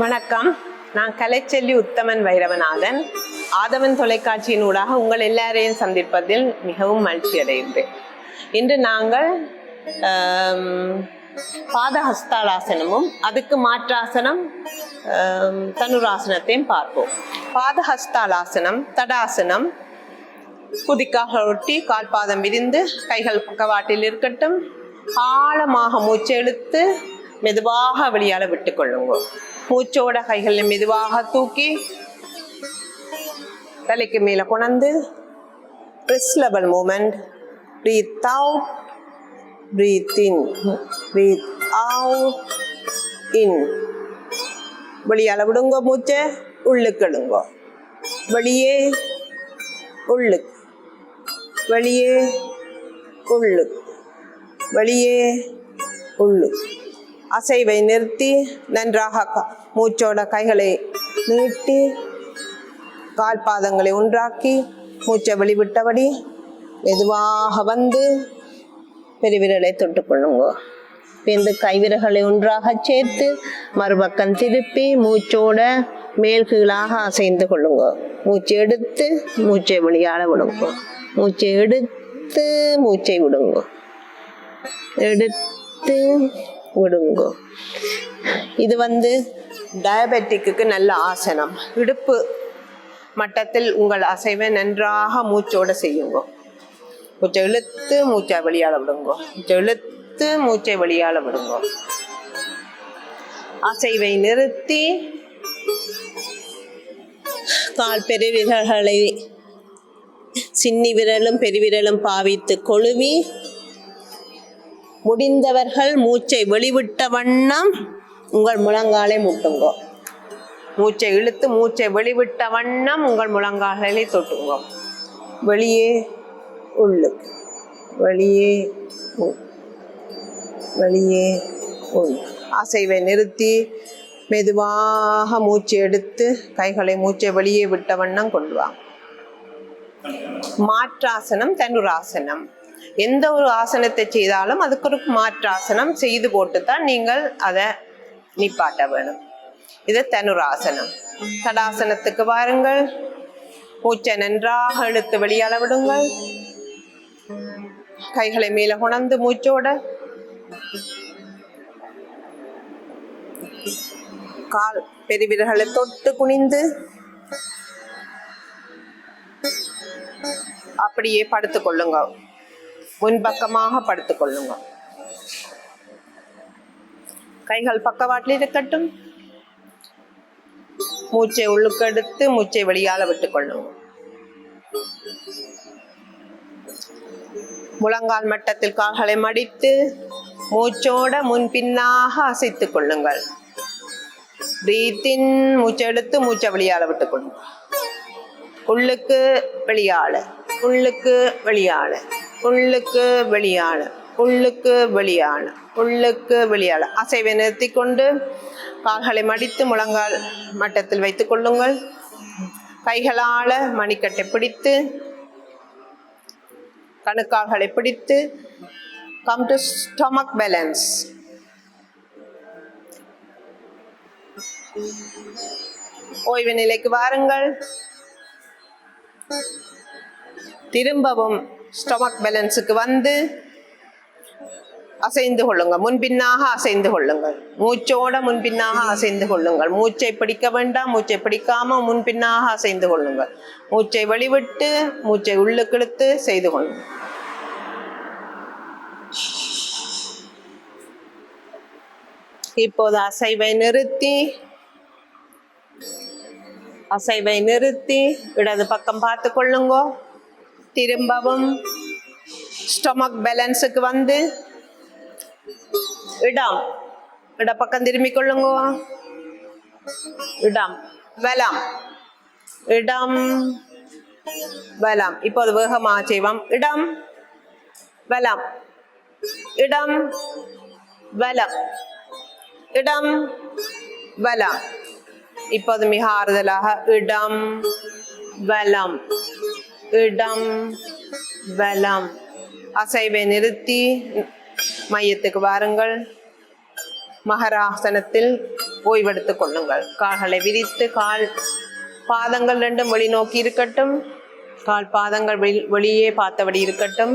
வணக்கம். நான் கலைச்செல்வி உத்தமன் வைரவநாதன். ஆதவன் தொலைக்காட்சியின் ஊடாக உங்கள் எல்லாரையும் சந்திப்பதில் மிகவும் மகிழ்ச்சி அடைகின்றேன் இன்று நாங்கள் பாதஹஸ்தாலாசனமும் அதுக்கு மாற்றாசனம் தனுராசனத்தையும் பார்ப்போம். பாதஹஸ்தாலாசனம் தடாசனம் குதிக்காக ஒட்டி கால் பாதம் விரிந்து கைகள் பக்கவாட்டில் இருக்கட்டும் ஆழமாக மூச்செழுத்து மெதுவாக வெளியால் விட்டு கொள்ளுங்க. பூச்சோட கைகளை மெதுவாக தூக்கி தலைக்கு மேல கொணந்து press level movement breathe out breathe in breathe out in வெளியால விடுங்க மூச்சை உள்ளுக்கு இழுங்க. வெளியே உள்ளுக்கு. வெளியே உள்ளுக்கு. வெளியே உள்ளுக்கு. அசைவை நிறுத்தி நன்றாக மூச்சோட கைகளை நீட்டி கால் பாதங்களை ஒன்றாக்கி மூச்சை வெளிவிட்டபடி மெதுவாக வந்து பெருவிரலை தொட்டுக்கொள்ளுங்க பின்பு கைவிரல்களை ஒன்றாக சேர்த்து மறுபக்கம் திருப்பி மூச்சோட மேல் கீழாக அசைந்து கொள்ளுங்க. மூச்சை எடுத்து மூச்சை வெளியால விடுங்க. மூச்சை எடுத்து மூச்சை விடுங்க. எடுத்து விடுங்க. இது வந்து டயபெட்டிக்கு நல்ல ஆசனம். இடுப்பு மட்டத்தில் உங்கள் அசைவை நன்றாக மூச்சோட செய்யுங்க. மூச்சை இழுத்து மூச்சை வெளியால விடுங்க. மூச்சை இழுத்து மூச்சை வெளியால விடுங்க. அசைவை நிறுத்தி கால் பெருவிரல்களை சின்னி விரலும் பெருவிரலும் பாவித்து கொழுவி முடிந்தவர்கள் மூச்சை வெளிவிட்ட வண்ணம் உங்கள் முழங்காலை முட்டுங்க. மூச்சை இழுத்து மூச்சை வெளிவிட்ட வண்ணம் உங்கள் முழங்கால்களை தொட்டுங்க. வெளியே உள்ளுக்கு வெளியே வெளியே உள். அசைவை நிறுத்தி மெதுவாக மூச்சு எடுத்து கைகளை மூச்சை வெளியே விட்ட வண்ணம் கொண்டு வாங்க மாற்றாசனம் தனுராசனம் எந்த ஒரு ஆசனத்தை செய்தாலும் அதுக்கு ஒரு மாற்றாசனம் செய்து போட்டு தான் நீங்கள் அதை நிப்பாட்ட வேணும். இது தனுராசனம். தடாசனத்துக்கு வாருங்கள். மூச்சை நன்றாக இழுத்து வெளியால விடுங்கள். கைகளை மேல கொணர்ந்து மூச்சோட. கால் பெருவிரல்களை தொட்டு குனிந்து. அப்படியே படுத்துக் கொள்ளுங்கள் முன்பக்கமாக படுத்துக் கொள்ளுங்க கைகள் பக்கவாட்டில் இருக்கட்டும். மூச்சை உள்ளுக்கு எடுத்து மூச்சை வெளியால விட்டுக் கொள்ளுங்க முழங்கால் மட்டத்தில் கால்களை மடித்து மூச்சோட முன்பின்னாக அசைத்துக் கொள்ளுங்கள். பிரீத்தின் மூச்சை எடுத்து மூச்சை வெளியால விட்டுக் கொள்ளுங்கள் உள்ளுக்கு வெளியால உள்ளுக்கு வெளியால. உள்ளுக்கு வெளியான உள்ளுக்கு வெளியான உள்ளுக்கு வெளியான அசைவை நிறுத்தி கொண்டு கால்களை மடித்து முழங்கால் மட்டத்தில் வைத்துக் கொள்ளுங்கள். கைகளால மணிக்கட்டை பிடித்து கணுக்கால்களை பிடித்து கம் டு ஸ்டொமக் பேலன்ஸ் ஓய்வு நிலைக்கு வாருங்கள். திரும்பவும் ஸ்டொமக் பேலன்ஸுக்கு வந்து அசைந்து கொள்ளுங்கள். முன்பின்னாக அசைந்து கொள்ளுங்கள். மூச்சோட முன்பின்னாக அசைந்து கொள்ளுங்கள். மூச்சை பிடிக்க வேண்டாம். மூச்சை பிடிக்காம முன்பின்னாக அசைந்து கொள்ளுங்கள். மூச்சை வெளிவிட்டு மூச்சை உள்ளுக்கு இழுத்து செய்து கொள்ளுங்கள். இப்போது அசைவை நிறுத்தி அசைவை நிறுத்தி இடது பக்கம் பார்த்து கொள்ளுங்கோ. திரும்பவும் ஸ்டொமக் பேலன்ஸுக்கு வந்து இடம் இடப்பக்கம் திரும்பி கொள்ளுங்க இடம் வலம் இடம் வலம் இப்போது வேகமாக செய்வோம் இடம் வலம் இடம் வலம் இடம் வலம் இப்போது மிக ஆறுதலாக இடம் வலம் இடம் வலம் அசைவை நிறுத்தி மையத்துக்கு வாருங்கள். மகராசனத்தில் ஓய்வெடுத்துக் கொள்ளுங்கள். கால்களை விரித்து கால் பாதங்கள் ரெண்டும் வெளிநோக்கி இருக்கட்டும். கால் பாதங்கள் வெளி வெளியே பார்த்தபடி இருக்கட்டும்.